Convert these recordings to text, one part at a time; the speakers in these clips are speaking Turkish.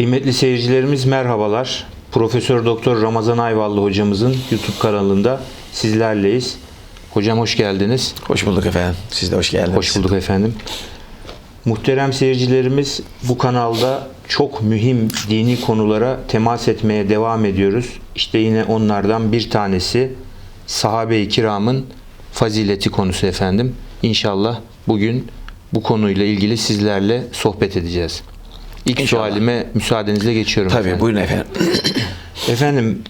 Kıymetli seyircilerimiz merhabalar. Profesör Doktor Ramazan Ayvallı hocamızın YouTube kanalında sizlerleyiz. Hocam hoş geldiniz. Hoş bulduk efendim. Siz de hoş geldiniz. Hoş bulduk efendim. Muhterem seyircilerimiz bu kanalda çok mühim dini konulara temas etmeye devam ediyoruz. İşte yine onlardan bir tanesi sahabe-i kiramın fazileti konusu efendim. İnşallah bugün bu konuyla ilgili sizlerle sohbet edeceğiz. İlk İnşallah. sualime müsaadenizle geçiyorum Tabii efendim. buyurun efendim. Efendim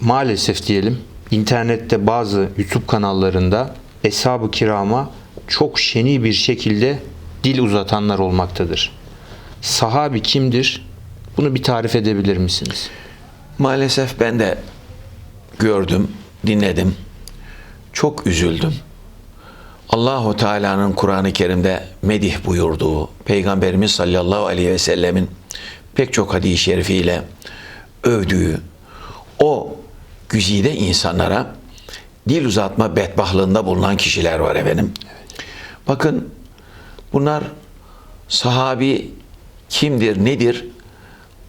maalesef diyelim internette bazı YouTube kanallarında Eshab-ı Kiram'a çok şeni bir şekilde dil uzatanlar olmaktadır. Sahabi kimdir? Bunu bir tarif edebilir misiniz? Maalesef ben de gördüm, dinledim. Çok üzüldüm. Allahu Teala'nın Kur'an-ı Kerim'de medih buyurduğu, Peygamberimiz sallallahu aleyhi ve sellemin pek çok hadis-i şerifiyle övdüğü o güzide insanlara dil uzatma bedbahlığında bulunan kişiler var efendim. Bakın bunlar sahabi kimdir, nedir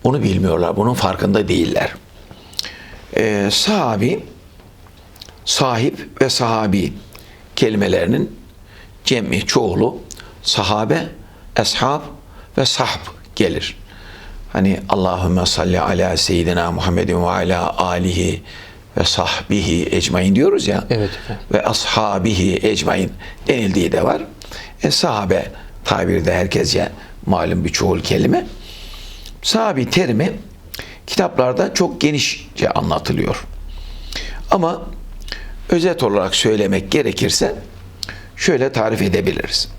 onu bilmiyorlar. Bunun farkında değiller. Ee, sahabi, sahip ve sahabi kelimelerinin cem'i, çoğulu sahabe, eshab ve sahb gelir. Hani Allahümme salli ala seyyidina Muhammedin ve ala alihi ve sahbihi ecmain diyoruz ya. Evet efendim. Ve ashabihi ecmain denildiği de var. E, sahabe tabirde herkesce malum bir çoğul kelime. Sahabi terimi kitaplarda çok genişçe anlatılıyor. Ama özet olarak söylemek gerekirse şöyle tarif edebiliriz.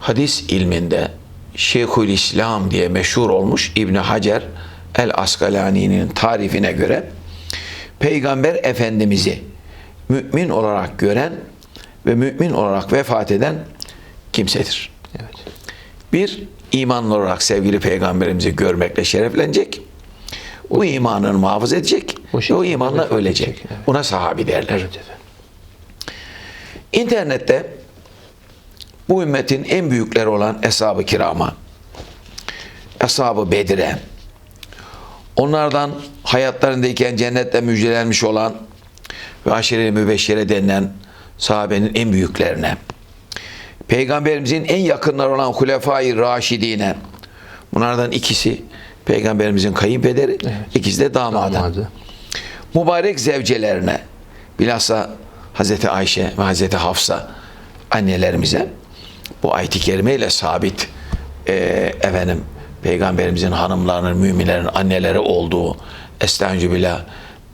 Hadis ilminde Şeyhül İslam diye meşhur olmuş İbni Hacer El Askalani'nin tarifine göre Peygamber Efendimiz'i mümin olarak gören ve mümin olarak vefat eden kimsedir. Evet. Bir, imanlı olarak sevgili peygamberimizi görmekle şereflenecek. O imanını muhafaza edecek. O şekilde o imanla ölecek. edecek, evet. Buna sahabi derler. Evet. İnternette bu ümmetin en büyükleri olan Eshab-ı Kiram'a, Eshab-ı Bedir'e, onlardan hayatlarındayken cennette müjdelenmiş olan ve aşire-i mübeşşere denilen sahabenin en büyüklerine, Peygamberimizin en yakınları olan Hulefai Raşidine, bunlardan ikisi Peygamberimizin kayınpederi, ikisi de damadı Damadı. mübarek zevcelerine bilhassa Hazreti Ayşe ve Hazreti Hafsa annelerimize bu ayet-i kerimeyle sabit e, efendim peygamberimizin hanımlarının müminlerin anneleri olduğu estaizu billah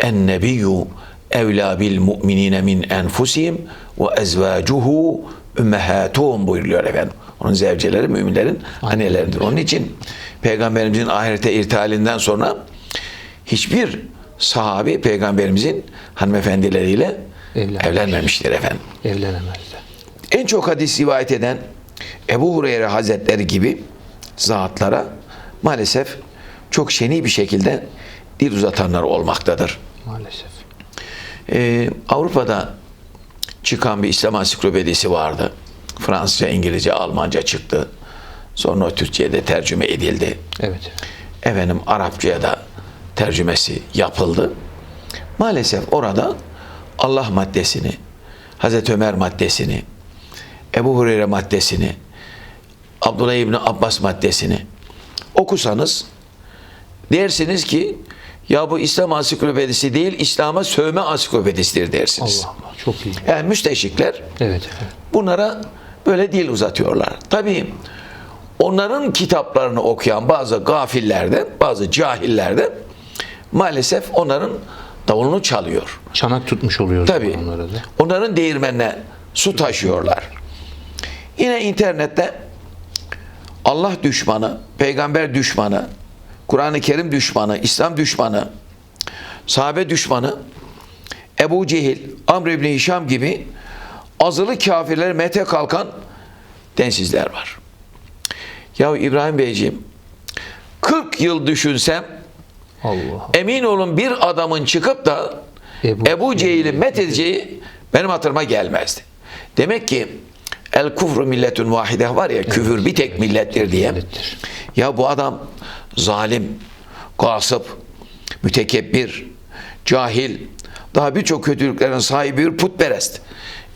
en nebiyyü evlâ bil mu'minine min enfusihim ve ezvâcuhu ümmehâtuhum buyuruyor efendim. Onun zevceleri müminlerin anneleridir. Onun için peygamberimizin ahirete irtihalinden sonra hiçbir sahabi peygamberimizin hanımefendileriyle Evlenmemiş. evlenmemiştir efendim. Evlenemezler. En çok hadis rivayet eden Ebu Hureyre Hazretleri gibi zatlara maalesef çok şeni bir şekilde dil uzatanlar olmaktadır. Maalesef. Ee, Avrupa'da çıkan bir İslam ansiklopedisi vardı. Fransızca, İngilizce, Almanca çıktı. Sonra o Türkçe'ye tercüme edildi. Evet. efendim Arapçaya da tercümesi yapıldı. Maalesef orada Allah maddesini, Hazreti Ömer maddesini, Ebu Hureyre maddesini, Abdullah İbni Abbas maddesini okusanız dersiniz ki ya bu İslam ansiklopedisi değil İslam'a sövme ansiklopedisidir dersiniz. Allah Allah. Çok iyi. Yani müsteşrikler Evet bunlara böyle dil uzatıyorlar. Tabii onların kitaplarını okuyan bazı gafillerde, bazı cahillerde maalesef onların davulunu çalıyor. Çanak tutmuş oluyoruz Tabii onlara da. onların değirmenine su taşıyorlar. Yine internette Allah düşmanı, peygamber düşmanı, Kur'an-ı Kerim düşmanı, İslam düşmanı, sahabe düşmanı, Ebu Cehil, Amr İbni Hişam gibi azılı kafirlere mete kalkan densizler var. Ya İbrahim Beyciğim 40 yıl düşünsem Allah. emin olun bir adamın çıkıp da Ebu- Ebu, Cehil'i met edeceği benim hatırıma gelmezdi. Demek ki el kufru milletün vahide var ya küfür bir tek millettir diye. Millettir. Ya bu adam zalim, gasıp, mütekebbir, cahil, daha birçok kötülüklerin sahibi bir putperest.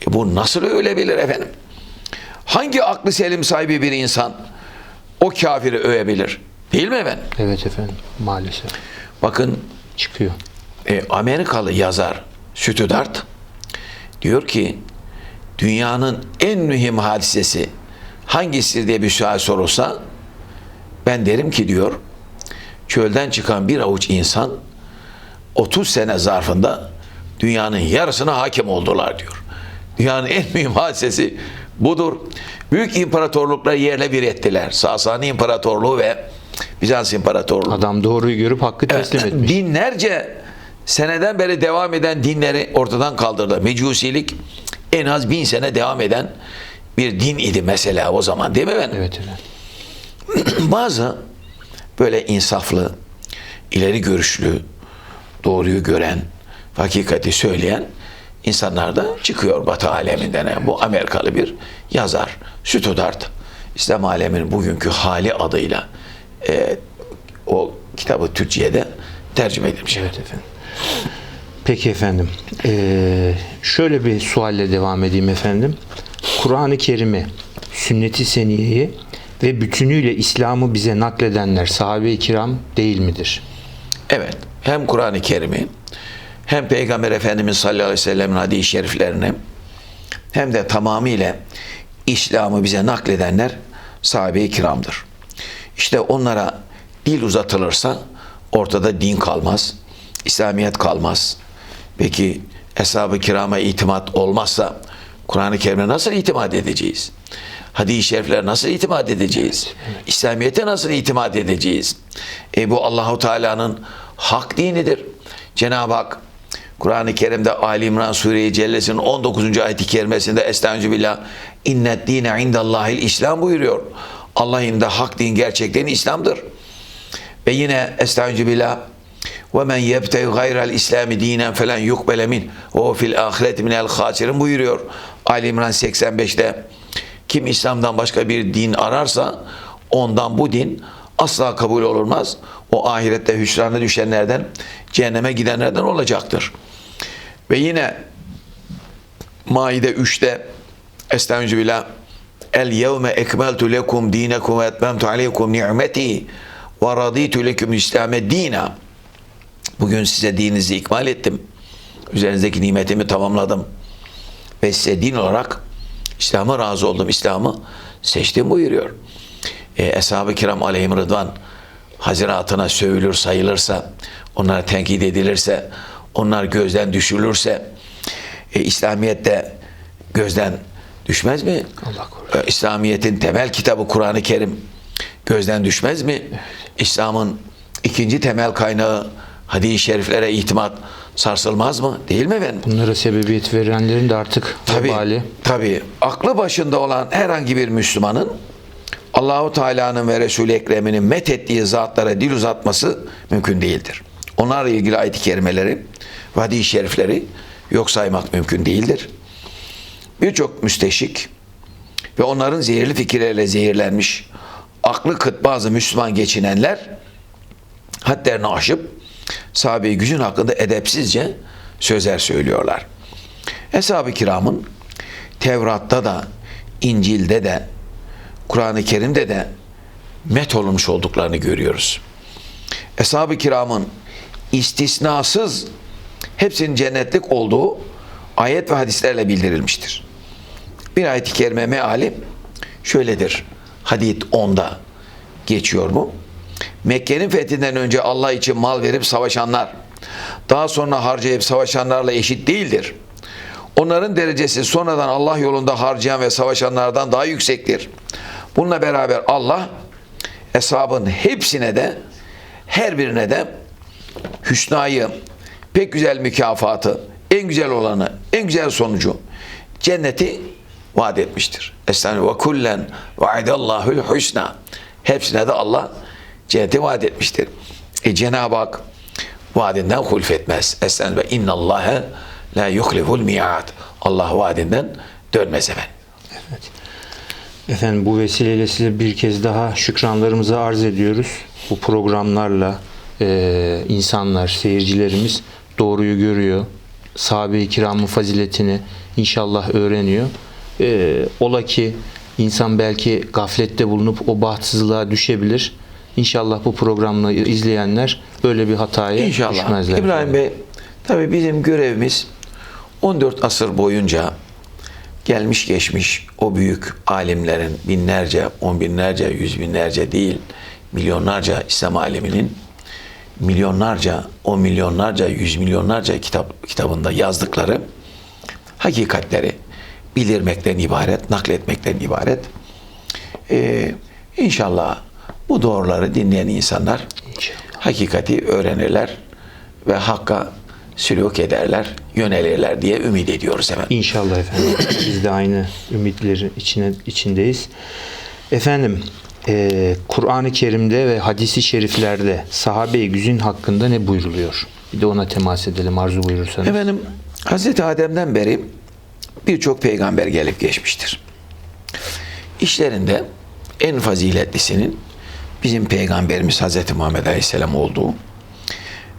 E bu nasıl ölebilir efendim? Hangi aklı selim sahibi bir insan o kafiri övebilir? Değil mi efendim? Evet efendim maalesef Bakın çıkıyor. e, Amerikalı yazar Stüdart diyor ki dünyanın en mühim hadisesi hangisidir diye bir sual sorulsa ben derim ki diyor çölden çıkan bir avuç insan 30 sene zarfında dünyanın yarısına hakim oldular diyor. Dünyanın en mühim hadisesi budur. Büyük imparatorlukları yerle bir ettiler. Sasani İmparatorluğu ve Bizans İmparatorluğu. Adam doğruyu görüp hakkı teslim etmiş. Binlerce seneden beri devam eden dinleri ortadan kaldırdı. Mecusilik en az bin sene devam eden bir din idi mesela o zaman değil mi efendim? Evet efendim. Bazı böyle insaflı, ileri görüşlü, doğruyu gören, hakikati söyleyen insanlar da çıkıyor Batı aleminden. Yani bu Amerikalı bir yazar. Stüdart, İslam aleminin bugünkü hali adıyla e, o kitabı Türkçe'ye de tercüme edilmiş. Evet efendim. Peki efendim. Ee, şöyle bir sualle devam edeyim efendim. Kur'an-ı Kerim'i, sünnet-i seniyeyi ve bütünüyle İslam'ı bize nakledenler sahabe-i kiram değil midir? Evet. Hem Kur'an-ı Kerim'i hem Peygamber Efendimiz sallallahu aleyhi ve sellem'in hadis-i şeriflerini hem de tamamıyla İslam'ı bize nakledenler sahabe-i kiramdır. İşte onlara dil uzatılırsa ortada din kalmaz, İslamiyet kalmaz. Peki Eshab-ı kirama itimat olmazsa Kur'an-ı Kerim'e nasıl itimat edeceğiz? Hadis-i şeriflere nasıl itimat edeceğiz? İslamiyet'e nasıl itimat edeceğiz? E bu Allahu Teala'nın hak dinidir. Cenab-ı Hak Kur'an-ı Kerim'de Ali İmran Sure-i Cellesi'nin 19. ayet-i kerimesinde Estaizu billah innet dine indallahil İslam buyuruyor. Allah'ın da hak din gerçekten İslam'dır. Ve yine Estaizu billah ve men yebtegi gayral İslami dinen felen yukbele min ve fil ahiret minel hasirin buyuruyor. Ali İmran 85'te kim İslam'dan başka bir din ararsa ondan bu din asla kabul olunmaz. O ahirette hüsrana düşenlerden, cehenneme gidenlerden olacaktır. Ve yine Maide 3'te Estağfirullah El yevme ekmeltu lekum dinekum ve etmemtu aleykum ni'meti ve raditu leküm İslam'e dina. Bugün size dininizi ikmal ettim. Üzerinizdeki nimetimi tamamladım. Ve size din olarak İslam'a razı oldum. İslam'ı seçtim buyuruyor. E, Eshab-ı kiram aleyhim rıdvan haziratına sövülür sayılırsa, onlara tenkit edilirse, onlar gözden düşürülürse, e, İslamiyet'te gözden düşmez mi? Allah korusun. E, İslamiyet'in temel kitabı Kur'an-ı Kerim gözden düşmez mi? İslam'ın ikinci temel kaynağı hadis-i şeriflere itimat sarsılmaz mı? Değil mi efendim? Bunlara sebebiyet verenlerin de artık Tabii, vebali tabii. Aklı başında olan herhangi bir Müslümanın Allahu Teala'nın ve Resul-i Ekrem'inin met ettiği zatlara dil uzatması mümkün değildir. Onlarla ilgili ayet-i kerimeleri ve hadis-i şerifleri yok saymak mümkün değildir. Birçok müsteşik ve onların zehirli fikirlerle zehirlenmiş aklı kıt bazı Müslüman geçinenler hadlerini aşıp sahabe-i gücün hakkında edepsizce sözler söylüyorlar. Eshab-ı kiramın Tevrat'ta da, İncil'de de, Kur'an-ı Kerim'de de met olunmuş olduklarını görüyoruz. Eshab-ı kiramın istisnasız hepsinin cennetlik olduğu ayet ve hadislerle bildirilmiştir. Bir ayet-i kerime meali şöyledir. Hadid 10'da geçiyor mu? Mekke'nin fethinden önce Allah için mal verip savaşanlar, daha sonra harcayıp savaşanlarla eşit değildir. Onların derecesi sonradan Allah yolunda harcayan ve savaşanlardan daha yüksektir. Bununla beraber Allah eshabın hepsine de her birine de hüsnayı, pek güzel mükafatı, en güzel olanı, en güzel sonucu cenneti vaat etmiştir. Estağfirullah ve kullen vaadallahul husna. Hepsine de Allah cenneti vaat etmiştir. E Cenab-ı Hak vaadinden hulf etmez. Estağfirullah ve innallâhe la yuhliful mi'ad. Allah vaadinden dönmez efendim. Efendim bu vesileyle size bir kez daha şükranlarımızı arz ediyoruz. Bu programlarla e, insanlar, seyircilerimiz doğruyu görüyor. Sahabe-i kiramın faziletini inşallah öğreniyor. E, ola ki insan belki gaflette bulunup o bahtsızlığa düşebilir. İnşallah bu programı izleyenler böyle bir hataya İnşallah. düşmezler. İbrahim Bey, tabii bizim görevimiz 14 asır boyunca gelmiş geçmiş o büyük alimlerin binlerce, on binlerce, yüz binlerce değil, milyonlarca İslam aleminin milyonlarca, on milyonlarca, yüz milyonlarca kitap kitabında yazdıkları hakikatleri bildirmekten ibaret, nakletmekten ibaret. Ee, inşallah bu doğruları dinleyen insanlar İnşallah. hakikati öğrenirler ve hakka sülük ederler, yönelirler diye ümit ediyoruz hemen. İnşallah efendim. Biz de aynı ümitlerin içine, içindeyiz. Efendim, eee, Kur'an-ı Kerim'de ve hadisi şeriflerde sahabe-i güzin hakkında ne buyruluyor? Bir de ona temas edelim arzu buyurursanız. Efendim Hazreti Adem'den beri birçok peygamber gelip geçmiştir. İşlerinde en faziletlisinin bizim peygamberimiz Hazreti Muhammed Aleyhisselam olduğu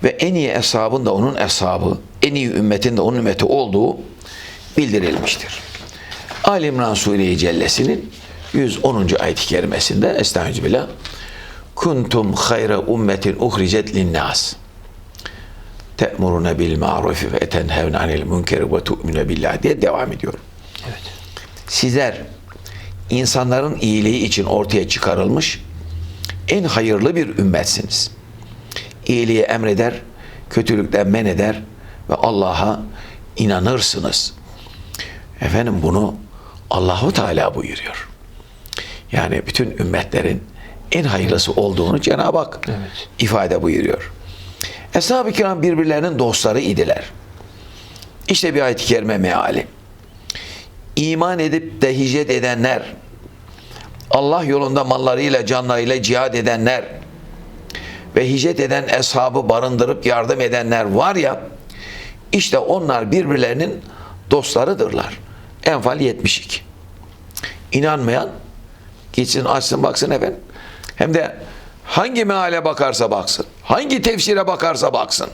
ve en iyi eshabın da onun eshabı, en iyi ümmetin de onun ümmeti olduğu bildirilmiştir. Ali İmran Sure-i Cellesi'nin 110. ayet-i kerimesinde Estağfirullah Kuntum hayra ummetin uhricet linnas te'muruna bil ma'rufi ve tenhevne anil münkeri ve tu'minu billah diye devam ediyor. Evet. Sizler insanların iyiliği için ortaya çıkarılmış en hayırlı bir ümmetsiniz. İyiliği emreder, kötülükten men eder ve Allah'a inanırsınız. Efendim bunu Allahu Teala buyuruyor. Yani bütün ümmetlerin en hayırlısı olduğunu Cenab-ı Hak Evet. ifade buyuruyor. Eshab-ı kiram birbirlerinin dostları idiler. İşte bir ayet-i kerime meali. İman edip de hicret edenler, Allah yolunda mallarıyla canlarıyla cihad edenler ve hicret eden eshabı barındırıp yardım edenler var ya, işte onlar birbirlerinin dostlarıdırlar. Enfal 72. İnanmayan gitsin açsın baksın efendim. Hem de hangi meale bakarsa baksın, hangi tefsire bakarsa baksın.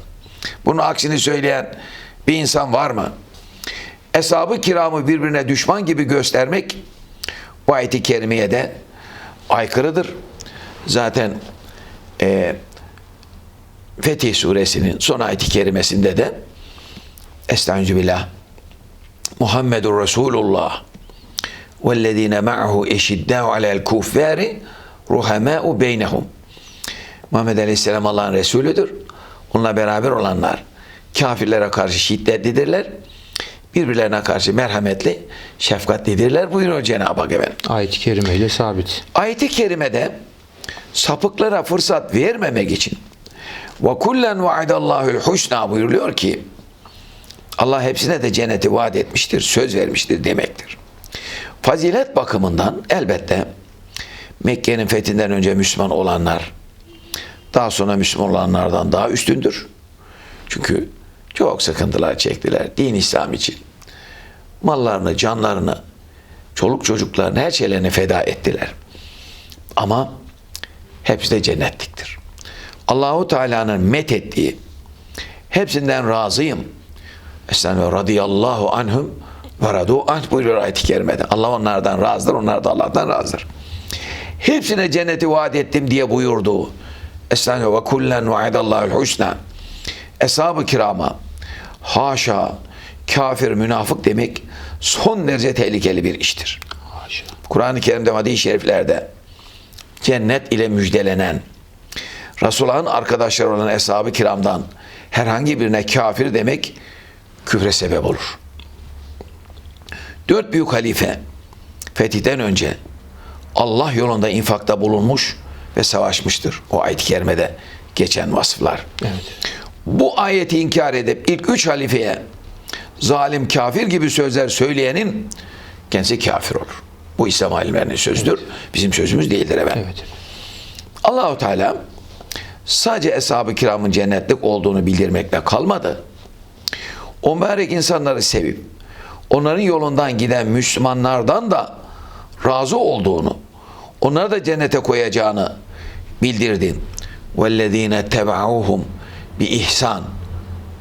Bunun aksini söyleyen bir insan var mı? Eshab-ı kiramı birbirine düşman gibi göstermek bu ayet-i kerimeye de aykırıdır. Zaten e, Fetih suresinin son ayet-i kerimesinde de Estağfirullah Muhammedur Resulullah وَالَّذ۪ينَ مَعَهُ اَشِدَّاءُ عَلَى الْكُفَّارِ رُحَمَاءُ بَيْنَهُمْ Muhammed Aleyhisselam Allah'ın Resulüdür. Onunla beraber olanlar kafirlere karşı şiddetlidirler. Birbirlerine karşı merhametli, şefkatlidirler buyuruyor Cenab-ı Hak efendim. Ayet-i kerime ile sabit. Ayet-i kerimede sapıklara fırsat vermemek için ve kullen vaadallahu'l husna buyuruluyor ki Allah hepsine de cenneti vaat etmiştir, söz vermiştir demektir. Fazilet bakımından elbette Mekke'nin fethinden önce Müslüman olanlar daha sonra Müslüman olanlardan daha üstündür. Çünkü çok sıkıntılar çektiler din İslam için. Mallarını, canlarını, çoluk çocuklarını, her şeylerini feda ettiler. Ama hepsi de cennetliktir. Allahu Teala'nın met ettiği hepsinden razıyım. Estağfirullah radıyallahu anhum ve radu anh buyuruyor ayet-i kerimede. Allah onlardan razıdır, onlar da Allah'tan razıdır. Hepsine cenneti vaat ettim diye buyurdu. Estağfirullah ve kullen vaadallahul husna. Eshab-ı kirama haşa kafir münafık demek son derece tehlikeli bir iştir. Kur'an-ı Kerim'de hadis-i şeriflerde cennet ile müjdelenen Resulullah'ın arkadaşları olan eshab-ı kiramdan herhangi birine kafir demek küfre sebep olur. Dört büyük halife fetihten önce Allah yolunda infakta bulunmuş ve savaşmıştır. O ayet-i kerimede geçen vasıflar. Evet. Bu ayeti inkar edip ilk üç halifeye zalim kafir gibi sözler söyleyenin kendisi kafir olur. Bu İslam alimlerinin sözüdür. Bizim sözümüz değildir efendim. Evet. Allahu Teala sadece eshab-ı kiramın cennetlik olduğunu bildirmekle kalmadı. O mübarek insanları sevip onların yolundan giden Müslümanlardan da razı olduğunu, onları da cennete koyacağını bildirdin. وَالَّذ۪ينَ تَبَعُوهُمْ bir ihsan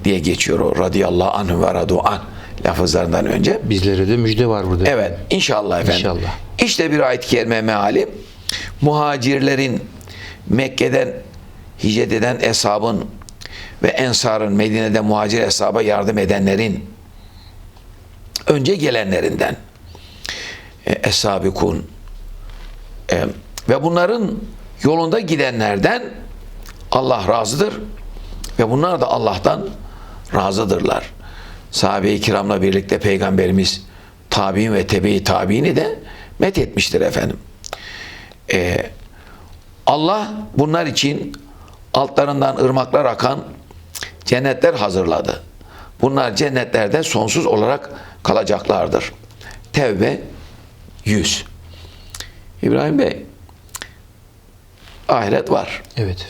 diye geçiyor o radıyallahu anhu ve radu an lafızlarından önce. Bizlere de müjde var burada. Evet inşallah efendim. İnşallah. İşte bir ayet-i kerime meali muhacirlerin Mekke'den hicret eden eshabın ve ensarın Medine'de muhacir hesaba yardım edenlerin önce gelenlerinden e, eshab-ı e, ve bunların yolunda gidenlerden Allah razıdır ve bunlar da Allah'tan razıdırlar. Sahabe-i kiramla birlikte Peygamberimiz tabi'in ve tebe-i tabi'ini de met etmiştir efendim. Ee, Allah bunlar için altlarından ırmaklar akan cennetler hazırladı. Bunlar cennetlerde sonsuz olarak kalacaklardır. Tevbe 100. İbrahim Bey, ahiret var. Evet.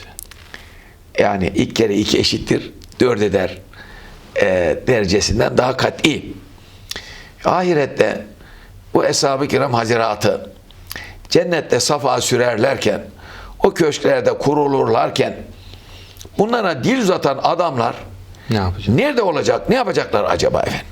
Yani ilk kere iki eşittir, dört eder e, derecesinden daha kat'i. Ahirette bu Eshab-ı Kiram Haziratı cennette safa sürerlerken, o köşklerde kurulurlarken bunlara dil uzatan adamlar Ne yapacağız? nerede olacak, ne yapacaklar acaba efendim?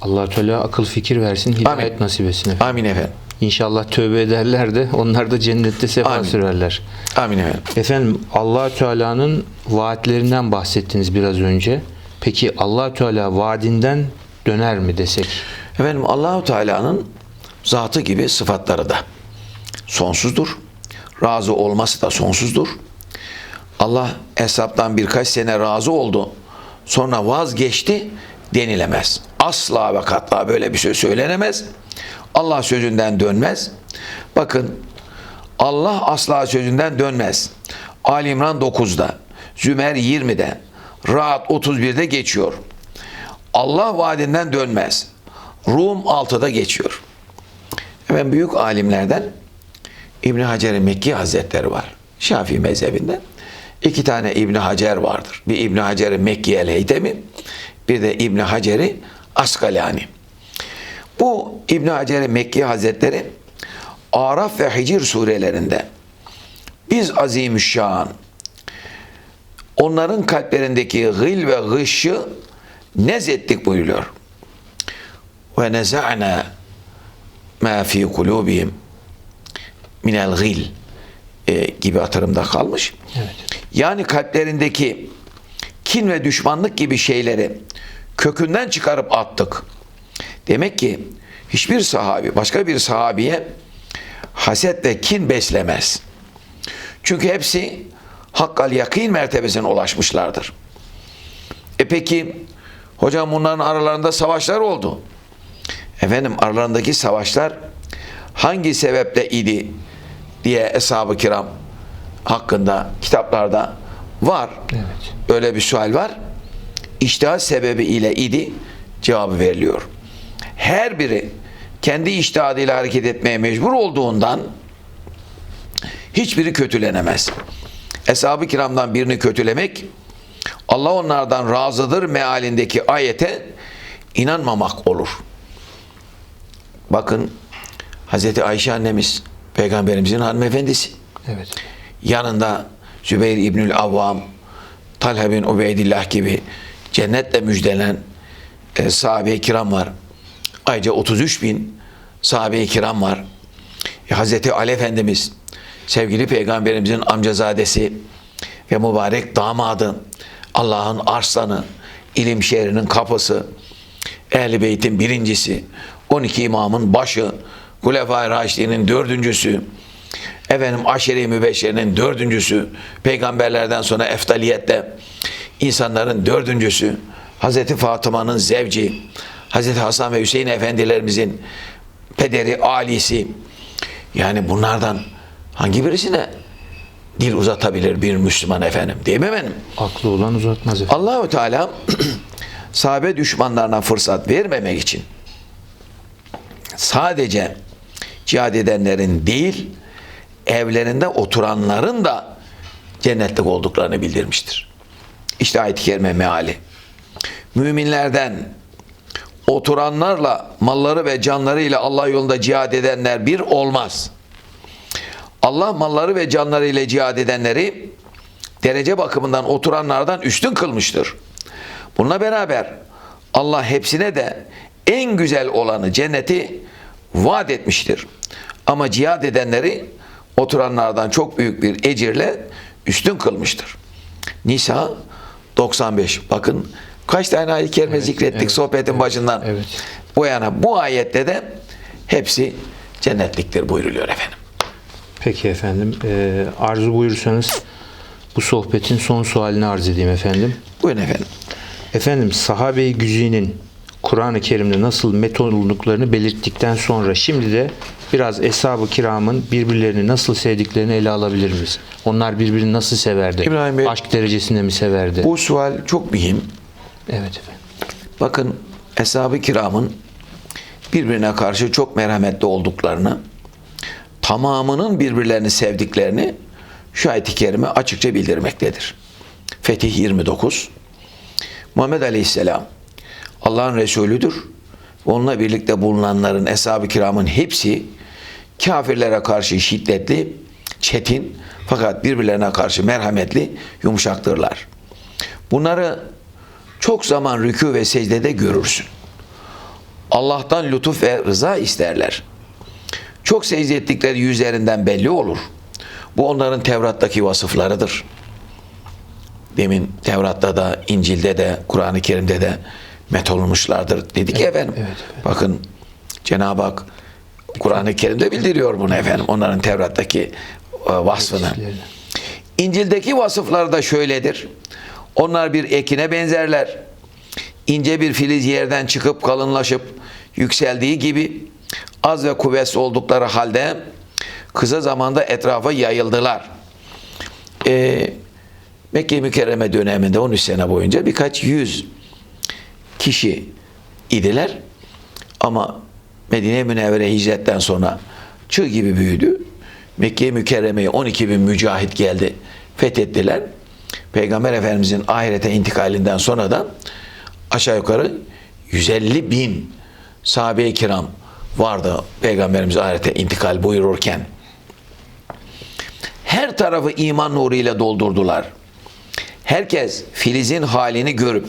Allah Teala akıl fikir versin, hidayet Amin. nasip etsin efendim. Amin efendim. İnşallah tövbe ederler de onlar da cennette sefa Amin. sürerler. Amin efendim. Efendim allah Teala'nın vaatlerinden bahsettiniz biraz önce. Peki allah Teala vaadinden döner mi desek? Efendim Allahu Teala'nın zatı gibi sıfatları da sonsuzdur. Razı olması da sonsuzdur. Allah hesaptan birkaç sene razı oldu. Sonra vazgeçti denilemez. Asla ve katla böyle bir şey söylenemez. Allah sözünden dönmez. Bakın Allah asla sözünden dönmez. Ali İmran 9'da, Zümer 20'de, Rahat 31'de geçiyor. Allah vaadinden dönmez. Rum 6'da geçiyor. Hemen büyük alimlerden İbn Hacer Mekki Hazretleri var. Şafii mezhebinden. İki tane İbn Hacer vardır. Bir İbn Hacer Mekki el Heytemi, bir de İbn Hacer'i Askalani. Bu İbn Hacer Mekki Hazretleri Araf ve Hicr surelerinde biz azimüşşan onların kalplerindeki gıl ve gışı nezettik buyuruyor. Ve neza'na ma fi kulubihim minel gil e, gibi hatırımda kalmış. Evet. Yani kalplerindeki kin ve düşmanlık gibi şeyleri kökünden çıkarıp attık. Demek ki hiçbir sahabi başka bir sahabiye haset ve kin beslemez. Çünkü hepsi hakkal yakin mertebesine ulaşmışlardır. E peki hocam bunların aralarında savaşlar oldu. Efendim aralarındaki savaşlar hangi sebeple idi diye eshab-ı kiram hakkında kitaplarda var. Evet. Öyle bir sual var. İçtihat sebebi ile idi cevabı veriliyor. Her biri kendi içtihadıyla hareket etmeye mecbur olduğundan hiçbiri kötülenemez. Eshab-ı kiramdan birini kötülemek Allah onlardan razıdır mealindeki ayete inanmamak olur. Bakın Hazreti Ayşe annemiz peygamberimizin hanımefendisi. Evet. Yanında Zübeyir İbnül Avvam, Talha bin Ubeydillah gibi cennetle müjdelen e, sahabe-i kiram var. Ayrıca 33 bin sahabe-i kiram var. E, Hazreti Ali Efendimiz, sevgili peygamberimizin amcazadesi ve mübarek damadı, Allah'ın arslanı, ilim şehrinin kapısı, Ehl-i Beyt'in birincisi, 12 imamın başı, Hulefai Raşidi'nin dördüncüsü, efendim aşere-i mübeşşerinin dördüncüsü, peygamberlerden sonra eftaliyette insanların dördüncüsü, Hazreti Fatıma'nın zevci, Hazreti Hasan ve Hüseyin efendilerimizin pederi, alisi, yani bunlardan hangi birisine dil uzatabilir bir Müslüman efendim değil mi efendim? Aklı olan uzatmaz efendim. Allahü Teala sahabe düşmanlarına fırsat vermemek için sadece cihad edenlerin değil evlerinde oturanların da cennetlik olduklarını bildirmiştir. İşte ayet-i kerime meali. Müminlerden oturanlarla malları ve canları ile Allah yolunda cihad edenler bir olmaz. Allah malları ve canları ile cihad edenleri derece bakımından oturanlardan üstün kılmıştır. Bununla beraber Allah hepsine de en güzel olanı cenneti vaat etmiştir. Ama cihad edenleri oturanlardan çok büyük bir ecirle üstün kılmıştır. Nisa 95. Bakın kaç tane ayet-i kerime zikrettik evet, sohbetin evet, başından. evet. Bu yana bu ayette de hepsi cennetliktir buyruluyor efendim. Peki efendim. Ee, arzu buyursanız bu sohbetin son sualini arz edeyim efendim. Buyurun efendim. Efendim sahabe-i güzinin Kur'an-ı Kerim'de nasıl met olduklarını belirttikten sonra şimdi de biraz eshab-ı kiramın birbirlerini nasıl sevdiklerini ele alabilir miyiz? Onlar birbirini nasıl severdi? İbrahim Bey, Aşk derecesinde mi severdi? Bu sual çok mühim. Evet efendim. Bakın Eshab-ı Kiram'ın birbirine karşı çok merhametli olduklarını, tamamının birbirlerini sevdiklerini şu ayet-i kerime açıkça bildirmektedir. Fetih 29 Muhammed Aleyhisselam Allah'ın Resulüdür. Onunla birlikte bulunanların, Eshab-ı Kiram'ın hepsi kafirlere karşı şiddetli, çetin fakat birbirlerine karşı merhametli, yumuşaktırlar. Bunları çok zaman rükû ve secdede görürsün. Allah'tan lütuf ve rıza isterler. Çok secde ettikleri yüzlerinden belli olur. Bu onların Tevrat'taki vasıflarıdır. Demin Tevrat'ta da, İncil'de de, Kur'an-ı Kerim'de de met olmuşlardır. Dedik ya efendim. evet, evet. Bakın Cenab-ı Hak Kur'an-ı Kerim'de bildiriyor bunu efendim. Onların Tevrat'taki e, vasfını. İncil'deki vasıflar da şöyledir. Onlar bir ekine benzerler. İnce bir filiz yerden çıkıp kalınlaşıp yükseldiği gibi az ve kuvvetsiz oldukları halde kısa zamanda etrafa yayıldılar. Ee, Mekke-i Mükerreme döneminde 13 sene boyunca birkaç yüz kişi idiler. Ama Medine Münevvere hicretten sonra çığ gibi büyüdü. Mekke-i Mükerreme'ye 12 bin mücahit geldi. Fethettiler. Peygamber Efendimizin ahirete intikalinden sonra da aşağı yukarı 150 bin sahabe-i kiram vardı Peygamberimiz ahirete intikal buyururken. Her tarafı iman nuruyla doldurdular. Herkes Filiz'in halini görüp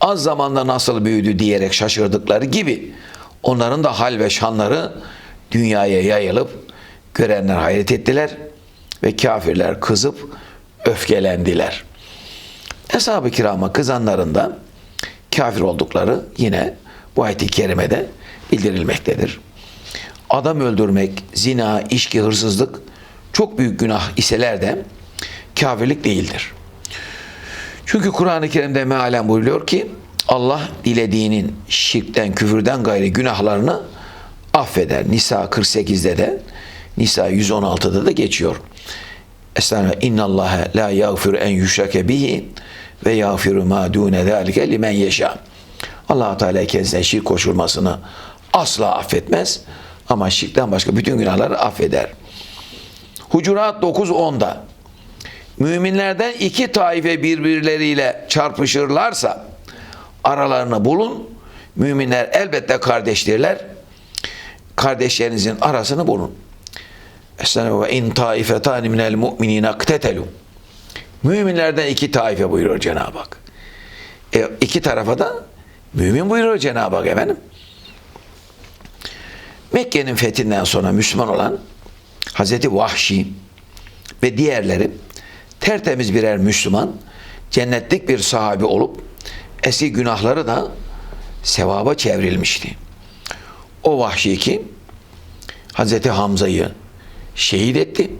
az zamanda nasıl büyüdü diyerek şaşırdıkları gibi onların da hal ve şanları dünyaya yayılıp görenler hayret ettiler ve kafirler kızıp öfkelendiler. Eshab-ı kirama kızanların da kafir oldukları yine bu ayet-i kerimede bildirilmektedir. Adam öldürmek, zina, içki, hırsızlık çok büyük günah iseler de kafirlik değildir. Çünkü Kur'an-ı Kerim'de mealen buyuruyor ki Allah dilediğinin şirkten, küfürden gayrı günahlarını affeder. Nisa 48'de de Nisa 116'da da geçiyor. Estağfirullah. İnna Allah la yaghfiru en yushrake bihi ve yaghfiru ma dune zalike limen yasha. Allah Teala kendisine şirk koşulmasını asla affetmez ama şirkten başka bütün günahları affeder. Hucurat 9.10'da müminlerden iki taife birbirleriyle çarpışırlarsa aralarını bulun. Müminler elbette kardeştirler. Kardeşlerinizin arasını bulun. Estağfirullah ve in taifetani minel mu'minine ktetelu. Müminlerden iki taife buyuruyor Cenab-ı Hak. E, iki tarafa da mümin buyuruyor Cenab-ı Hak efendim. Mekke'nin fethinden sonra Müslüman olan Hazreti Vahşi ve diğerleri tertemiz birer Müslüman, cennetlik bir sahabi olup eski günahları da sevaba çevrilmişti. O Vahşi ki Hazreti Hamza'yı şehit etti.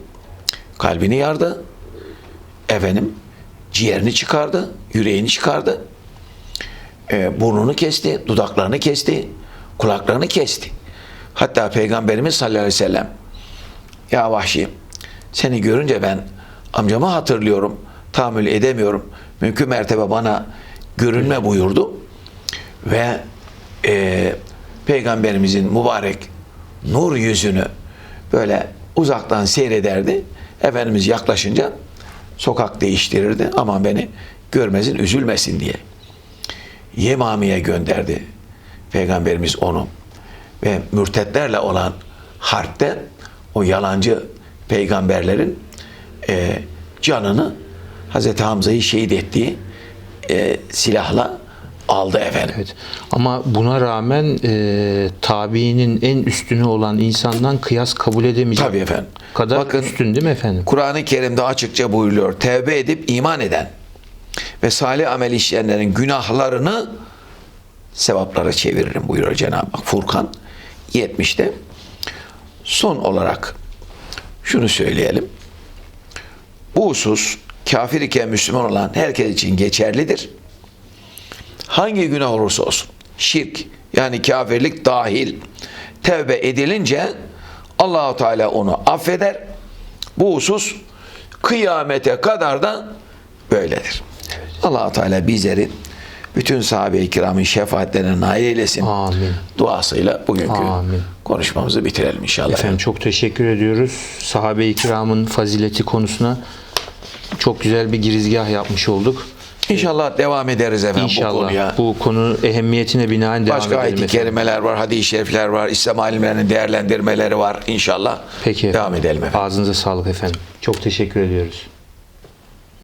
Kalbini yardı. Efendim ciğerini çıkardı, yüreğini çıkardı. E, burnunu kesti, dudaklarını kesti, kulaklarını kesti. Hatta Peygamberimiz sallallahu aleyhi ve sellem ya Vahşi seni görünce ben amcamı hatırlıyorum, tahammül edemiyorum. Mümkün mertebe bana görünme buyurdu. Ve e, Peygamberimizin mübarek nur yüzünü böyle uzaktan seyrederdi. Efendimiz yaklaşınca sokak değiştirirdi. Aman beni görmesin, üzülmesin diye. Yemami'ye gönderdi. Peygamberimiz onu ve mürtetlerle olan harpte o yalancı peygamberlerin e, canını Hazreti Hamza'yı şehit ettiği e, silahla aldı efendim. Evet. Ama buna rağmen e, tabiinin en üstünü olan insandan kıyas kabul edemeyecek Tabii efendim. kadar Bakın, üstün değil mi efendim? Kur'an-ı Kerim'de açıkça buyuruyor. Tevbe edip iman eden ve salih amel işleyenlerin günahlarını sevaplara çeviririm buyuruyor Cenab-ı Hak. Furkan 70'te. Son olarak şunu söyleyelim. Bu husus kafir iken Müslüman olan herkes için geçerlidir. Hangi günah olursa olsun, şirk yani kafirlik dahil tevbe edilince Allahu Teala onu affeder. Bu husus kıyamete kadar da böyledir. Allahu Teala bizleri bütün sahabe-i kiramın şefaatlerine nail eylesin. Amin. Duasıyla bugünkü Amin. konuşmamızı bitirelim inşallah. Efendim çok teşekkür ediyoruz. Sahabe-i kiramın fazileti konusuna çok güzel bir girizgah yapmış olduk. İnşallah devam ederiz efendim bu İnşallah konuya. bu konu ehemmiyetine binaen devam Başka edelim ayet-i efendim. kerimeler var, hadis-i şerifler var, İslam alimlerinin değerlendirmeleri var inşallah. Peki Devam edelim efendim. Ağzınıza sağlık efendim. Çok teşekkür ediyoruz.